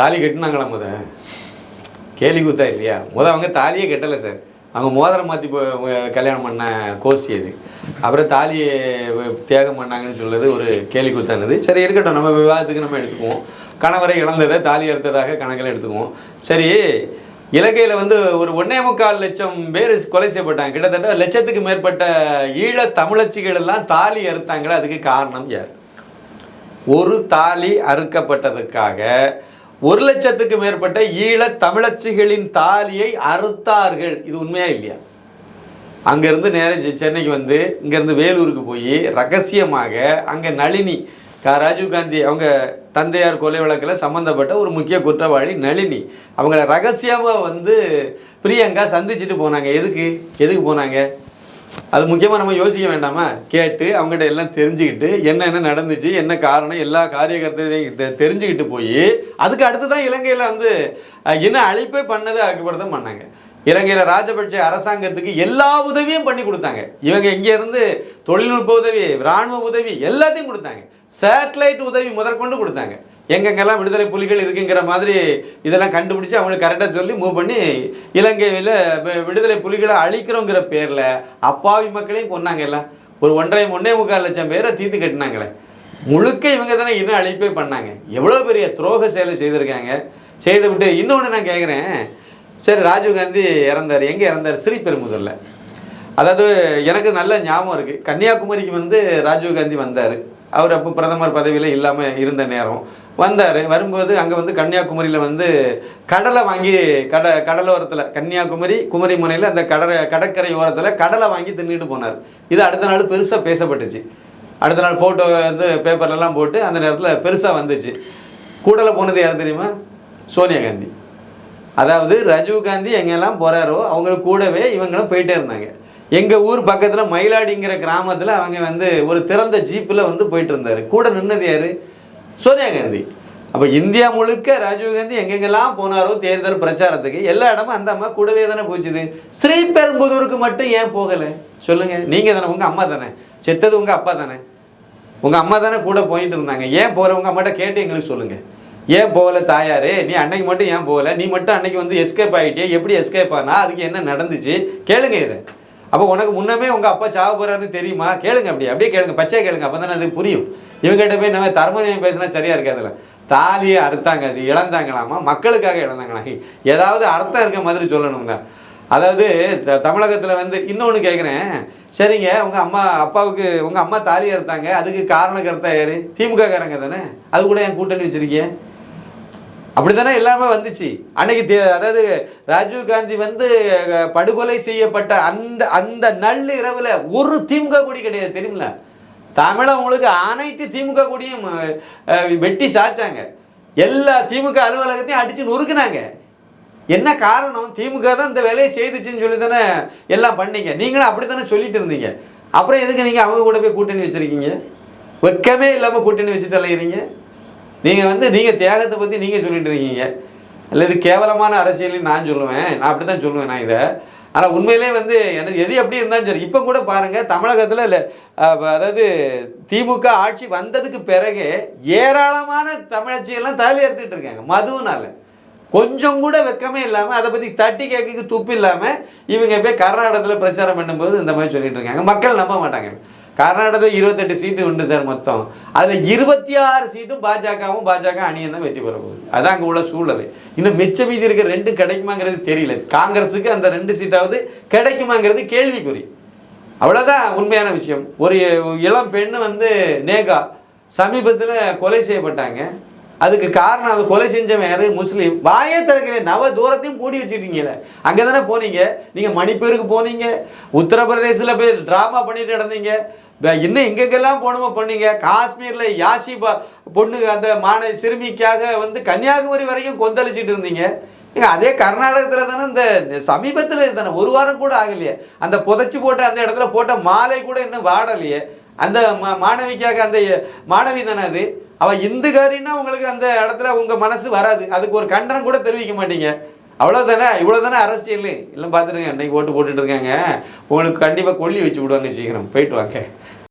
தாலி கட்டினாங்களா முத? கேலி கூத்தா இல்லையா? முத அவங்க தாலியே கட்டலை சார். அவங்க மோதிரம் மாற்றி கல்யாணம் பண்ண கோஷ்டி அது. அப்புறம் தாலியை தியாகம் பண்ணாங்கன்னு சொல்கிறது ஒரு கேலி கூத்தானது. சரி இருக்கட்டும். நம்ம விவாதத்துக்கு நம்ம எடுத்துக்குவோம். கணவரை இழந்ததை தாலி அறுத்ததாக கணக்கில் எடுத்துக்குவோம். சரி இலங்கையில் வந்து ஒரு ஒன்றே முக்கால் லட்சம் பேர் கொலை செய்யப்பட்டாங்க. கிட்டத்தட்ட லட்சத்துக்கு மேற்பட்ட ஈழ தமிழச்சிகள் எல்லாம் தாலி அறுத்தாங்களே அதுக்கு காரணம் யார்? ஒரு தாலி அறுக்கப்பட்டதுக்காக ஒரு லட்சத்துக்கு மேற்பட்ட ஈழ தமிழச்சிகளின் தாலியை அறுத்தார்கள். இது உண்மையா இல்லையா? அங்கேருந்து நேராக சென்னைக்கு வந்து இங்கேருந்து வேலூருக்கு போய் ரகசியமாக அங்கே நளினி கா ராஜீவ் காந்தி அவங்க தந்தையார் கொலை வழக்கில் சம்மந்தப்பட்ட ஒரு முக்கிய குற்றவாளி நளினி. அவங்கள ரகசியமாக வந்து பிரியங்கா சந்திச்சுட்டு போனாங்க. எதுக்கு? எதுக்கு போனாங்க? அது முக்கியமாக நம்ம யோசிக்க வேண்டாமா? கேட்டு அவங்ககிட்ட எல்லாம் தெரிஞ்சுக்கிட்டு என்ன என்ன நடந்துச்சு என்ன காரணம் எல்லா காரியகர்த்தையும் தெ- தெரிஞ்சுக்கிட்டு போய் அதுக்கு அடுத்து தான் இலங்கையில் வந்து என்ன அழைப்பே பண்ணது அதுக்கப்புறம் தான் பண்ணாங்க. இலங்கையில் ராஜபக்ஷ அரசாங்கத்துக்கு எல்லா உதவியும் பண்ணி கொடுத்தாங்க. இவங்க இங்கே இருந்து தொழில்நுட்ப உதவி இராணுவ உதவி எல்லாத்தையும் கொடுத்தாங்க. சேட்டலைட் உதவி முதற்கொண்டு கொடுத்தாங்க. எங்கெங்கெல்லாம் விடுதலை புலிகள் இருக்குங்கிற மாதிரி இதெல்லாம் கண்டுபிடிச்சு அவங்களுக்கு கரெக்டாக சொல்லி மூவ் பண்ணி இலங்கையில் விடுதலை புலிகளை அழிக்கிறோங்கிற பேரில் அப்பாவி மக்களையும் கொன்னாங்க எல்லாம் ஒரு ஒன்றரை ஒன்றே முக்கால் லட்சம் பேரை தீர்த்து கட்டினாங்களே. முழுக்க இவங்க தானே இன்னும் அழிப்பே பண்ணாங்க. எவ்வளோ பெரிய துரோக செயலை செய்திருக்காங்க. செய்து விட்டு இன்னொன்று நான் கேட்குறேன் சரி ராஜீவ்காந்தி இறந்தார். எங்கே இறந்தார்? ஸ்ரீபெரும்புதூரில் அதாவது எனக்கு நல்ல ஞாபகம் இருக்குது கன்னியாகுமரிக்கு வந்து ராஜீவ்காந்தி வந்தார். அவர் அப்போ பிரதமர் பதவியில் இல்லாமல் இருந்த நேரம். வந்தார். வரும்போது அங்கே வந்து கன்னியாகுமரியில் வந்து கடலை வாங்கி கட கடலோரத்தில் கன்னியாகுமரி குமரி முனையில் அந்த கடலை கடற்கரை ஓரத்தில் கடலை வாங்கி தின்னுட்டு போனார். இது அடுத்த நாள் பெருசாக பேசப்பட்டுச்சு. அடுத்த நாள் ஃபோட்டோ வந்து பேப்பர்லலாம் போட்டு அந்த நேரத்தில் பெருசாக வந்துச்சு. கூடல போனது யார் தெரியுமா? சோனியா காந்தி. அதாவது ராஜீவ் காந்தி எங்கெல்லாம் போகிறாரோ அவங்களுக்கு கூடவே இவங்களும் போயிட்டே இருந்தாங்க. எங்கள் ஊர் பக்கத்தில் மயிலாடிங்கிற கிராமத்தில் அவங்க வந்து ஒரு திறந்த ஜீப்பில் வந்து போயிட்டு இருந்தார். கூட நின்னது யார்? சோனியா காந்தி. அப்போ இந்தியா முழுக்க ராஜீவ் காந்தி எங்கெங்கெல்லாம் போனாரோ தேர்தல் பிரச்சாரத்துக்கு எல்லா இடமும் அந்த அம்மா கூடவே தானே போச்சுது. ஸ்ரீபெரும்புதூருக்கு மட்டும் ஏன் போகலை? சொல்லுங்கள் நீங்கள் தானே உங்கள் அம்மா தானே. செத்தது உங்கள் அப்பா தானே. உங்கள் அம்மா தானே கூட போயிட்டு இருந்தாங்க. ஏன் போகிற உங்கள் அம்மாட்ட கேட்டு எங்களுக்கு சொல்லுங்கள் ஏன் போகலை தாயாரே? நீ அன்னைக்கு மட்டும் ஏன் போகலை? நீ மட்டும் அன்னைக்கு வந்து எஸ்கேப் ஆகிட்டே எப்படி எஸ்கேப் ஆனா? அதுக்கு என்ன நடந்துச்சு? கேளுங்க இதை. அப்போ உனக்கு முன்னமே உங்கள் அப்பா சாக போகிறாருன்னு தெரியுமா? கேளுங்க அப்படி அப்படியே கேளுங்க பச்சையாக கேளுங்க. அப்போ தானே அது புரியும். இவங்ககிட்ட போய் நம்ம தர்மதயம் பேசினா சரியாக இருக்காதுல்ல தாலியை அறுத்தாங்க அது இழந்தாங்களாமா? மக்களுக்காக இழந்தாங்களா? ஏதாவது அர்த்தம் இருக்க மாதிரி சொல்லணுங்க அதாவது த- வந்து இன்னொன்று கேட்குறேன் சரிங்க உங்கள் அம்மா அப்பாவுக்கு உங்கள் அம்மா தாலி அறுத்தாங்க. அதுக்கு காரண கருத்தாக யார்? திமுக காரங்க தானே? அது கூட என் கூட்டணி அப்படி அப்படித்தானே எல்லாமே வந்துச்சு. அன்னைக்கு தே- அதாவது ராஜீவ் காந்தி வந்து படுகொலை செய்யப்பட்ட அந்த அந்த நள்ளிரவில் ஒரு திமுக கொடி கிடையாது தெரியுமில தமிழவங்களுக்கு அனைத்து திமுக கொடியும் வெட்டி சாய்ச்சாங்க எல்லா திமுக அலுவலகத்தையும் அடித்து நொறுக்குனாங்க. என்ன காரணம்? திமுக தான் இந்த வேலையை செய்துச்சுன்னு சொல்லி தானே எல்லாம் பண்ணீங்க. நீங்களும் அப்படி தானே சொல்லிட்டு இருந்தீங்க. அப்புறம் எதுக்கு நீங்கள் அவங்க கூட போய் கூட்டணி வச்சுருக்கீங்க? வெக்கமே இல்லாமல் கூட்டணி வச்சுட்டு அலையிறீங்க? நீங்கள் வந்து நீங்கள் தியாகத்தை பற்றி நீங்கள் சொல்லிட்டு இருக்கீங்க. இல்லை இது கேவலமான அரசியல்னு நான் சொல்லுவேன். நான் அப்படி தான் சொல்லுவேன் நான் இதை. ஆனால் உண்மையிலே வந்து எனக்கு எது எப்படி இருந்தாலும் சரி. இப்போ கூட பாருங்கள் தமிழகத்தில் இல்லை அதாவது திமுக ஆட்சி வந்ததுக்கு பிறகு ஏராளமான தமிழச்சியெல்லாம் தலை எடுத்துக்கிட்டு இருக்காங்க மதுவுனால. கொஞ்சம் கூட வெக்கமே இல்லாமல் அதை பற்றி தட்டி கேட்க துப்பு இல்லாமல் இவங்க போய் கர்நாடகத்தில் பிரச்சாரம் பண்ணும்போது இந்த மாதிரி சொல்லிட்டு இருக்காங்க. மக்கள் நம்ப மாட்டாங்க. கர்நாடகத்தில் இருபத்தெட்டு சீட்டு உண்டு சார் மொத்தம். அதில் இருபத்தி ஆறு சீட்டும் பாஜகவும் பாஜக அணியும் தான் வெற்றி பெற போகுது. அதான் அங்கே உள்ள சூழல். இன்னும் மிச்ச மீதி இருக்கிற ரெண்டும் கிடைக்குமாங்கிறது தெரியல. காங்கிரஸுக்கு அந்த ரெண்டு சீட்டாவது கிடைக்குமாங்கிறது கேள்விக்குறி. அவ்வளோதான் உண்மையான விஷயம். ஒரு இளம் பெண் வந்து நேகா சமீபத்தில் கொலை செய்யப்பட்டாங்க. அதுக்கு காரணம் அது கொலை செஞ்சவன் யாரு? முஸ்லீம். வாயே திறக்கிறேன் நவ தூரத்தையும் பூடி வச்சுட்டீங்களே அங்கே தானே போனீங்க? நீங்கள் மணிப்பூருக்கு போனீங்க. உத்தரப்பிரதேசில் போய் ட்ராமா பண்ணிட்டு நடந்தீங்க. இன்னும் எங்கெங்கெல்லாம் போகணுமோ பண்ணீங்க. காஷ்மீரில் யாசி பொண்ணு அந்த மாண சிறுமிக்காக வந்து கன்னியாகுமரி வரைக்கும் கொந்தளிச்சிட்டு இருந்தீங்க. ஏங்க அதே கர்நாடகத்தில் தானே இந்த சமீபத்தில் தானே ஒரு வாரம் கூட ஆகலையே. அந்த புதைச்சி போட்ட அந்த இடத்துல போட்ட மாலை கூட இன்னும் வாடலையே. அந்த மா- மாணவிக்காக அந்த மாணவி தானே அது? அவள் இந்துக்காரின்னா உங்களுக்கு அந்த இடத்துல உங்கள் மனசு வராது. அதுக்கு ஒரு கண்டனம் கூட தெரிவிக்க மாட்டீங்க. அவ்வளோதானே இவ்வளோ தானே அரசியல்? இல்லை பார்த்துருங்க இன்றைக்கி ஓட்டு போட்டுட்டு இருக்காங்க. உங்களுக்கு கண்டிப்பாக கொல்லி வச்சு விடுவாங்க சீக்கிரம். போயிட்டு வாங்க.